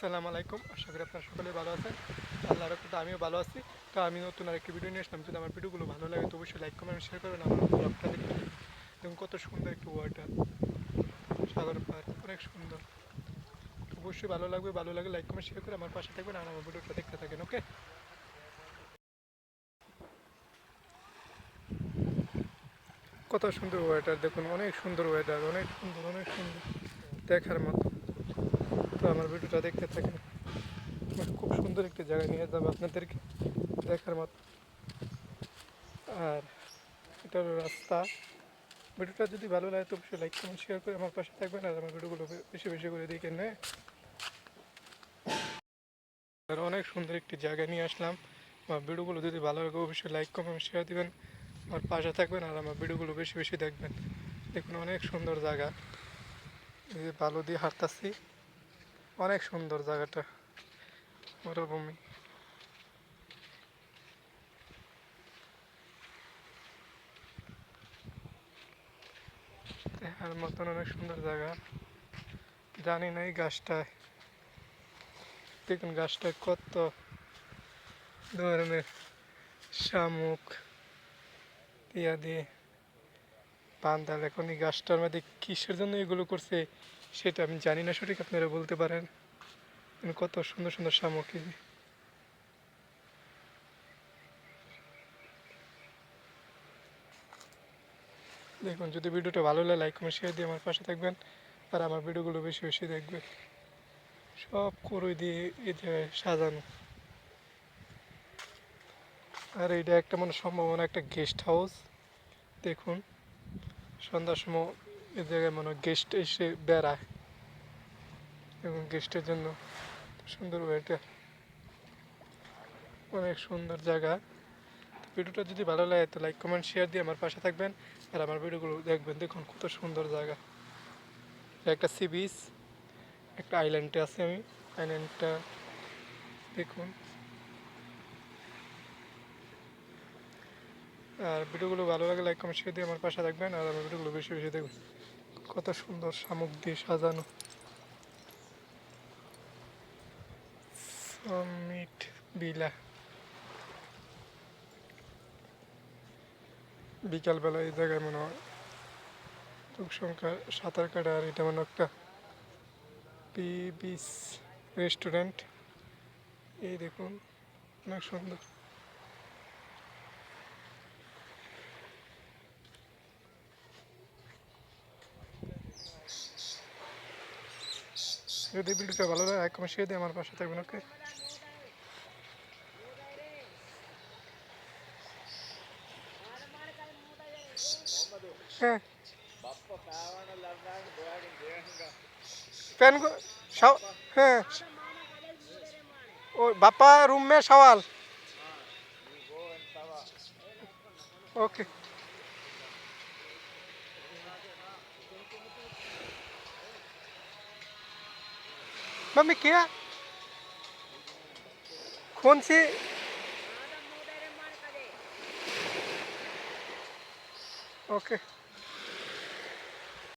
আসসালামু আলাইকুম। আশা করি আপনারা সকলে ভালো আছেন। আল্লাহর রহমতে আমিও ভালো আছি। তো আমি নতুন আরেকটি ভিডিও নিয়ে আসলাম। যদি আমার ভিডিওগুলো ভালো লাগে, তো অবশ্যই লাইক কমেন্ট শেয়ার করবেন। আমার ব্লগটা দেখতে এবং কত সুন্দর একটি ওয়াটার। সাগর পার, অনেক সুন্দর। অবশ্যই ভালো লাগবে, ভালো লাগে লাইক কমেন্ট শেয়ার করে আমার পাশে থাকবেন আর আমার ভিডিওটা দেখতে থাকেন ওকে কত সুন্দর ওয়েদার দেখুন, অনেক সুন্দর ওয়েদার অনেক সুন্দর অনেক সুন্দর। দেখার মতো। আমার ভিডিওটা দেখতে থাকেন। খুব সুন্দর একটি জায়গায় নিয়ে যাব আপনাদেরকে দেখার মতো। আর এটা হলো রাস্তা। ভিডিওটা যদি ভালো লাগে তো অবশ্যই লাইক কমেন্ট শেয়ার করে আমার পাশে থাকবেন আর আমার ভিডিওগুলো বেশি বেশি করে দেখেন হ্যাঁ আর অনেক সুন্দর একটি জায়গায় নিয়ে আসলাম। আমার ভিডিওগুলো যদি ভালো লাগে অবশ্যই লাইক কমেন্ট শেয়ার দিবেন। আমার পাশে থাকবেন আর আমার ভিডিওগুলো বেশি বেশি দেখবেন। দেখুন অনেক সুন্দর জায়গা। যে দিয়ে হাঁটতাছি। অনেক সুন্দর জায়গাটা, মরুভূমি। দেখার মতন অনেক সুন্দর জায়গা। জানি না এই গাছটায়, দেখুন গাছটায় কত ধরনের শামুক ইয়া দিয়ে বান্দাল এখন এই গাছটার মধ্যে কিসের জন্য এগুলো করছে? সেটা আমি জানি না, সঠিক আপনারা বলতে পারেন। কত সুন্দর সুন্দর সামগ্রী। দেখুন, যদি ভিডিওটা ভালো লাগে লাইক কমেন্ট শেয়ার দিয়ে আমার পাশে থাকবেন। আর আমার ভিডিওগুলো বেশি বেশি দেখবেন। সব করে দিয়ে এই জায়গায় সাজানো। আর এইটা একটা মানে সম্ভাবনা, একটা গেস্ট হাউস দেখুন, সন্ধ্যার সময় এই জায়গায় মনে হয় গেস্ট এসে বেড়ায়। এবং গেস্টের জন্য সুন্দর এটা অনেক সুন্দর জায়গা। ভিডিওটা যদি ভালো লাগে, তো লাইক কমেন্ট শেয়ার দিয়ে আমার পাশে থাকবেন। আর আমার ভিডিওগুলো দেখবেন, দেখুন কত সুন্দর জায়গা। একটা সি বিচ একটা আইল্যান্ডে আছি আমি। আইল্যান্ডটা দেখুন। আর ভিডিওগুলো ভালো লাগে লাইক কমেন্ট শেয়ার দিয়ে আমার পাশে থাকবেন। আর আমার ভিডিওগুলো বেশি বেশি দেখুন কত সুন্দর শামুক দিয়ে সাজানো। সমিট বিলা। বিকালবেলা এই জায়গায় মনে হয় সংখ্যা সাঁতার কাটা আর এটা মনে একটা পি বিচ রেস্টুরেন্ট। এই দেখুন, অনেক সুন্দর। যদি ভিডিওটি ভালো লাগে লাইক কমেন্ট শেয়ার দিয়ে আমার পাশে থাকবেন হ্যাঁ। ওকে হ্যাঁ। বাপ্পা রুমে সওয়াল ওকে मम्मी क्या? कौन सी? ओके।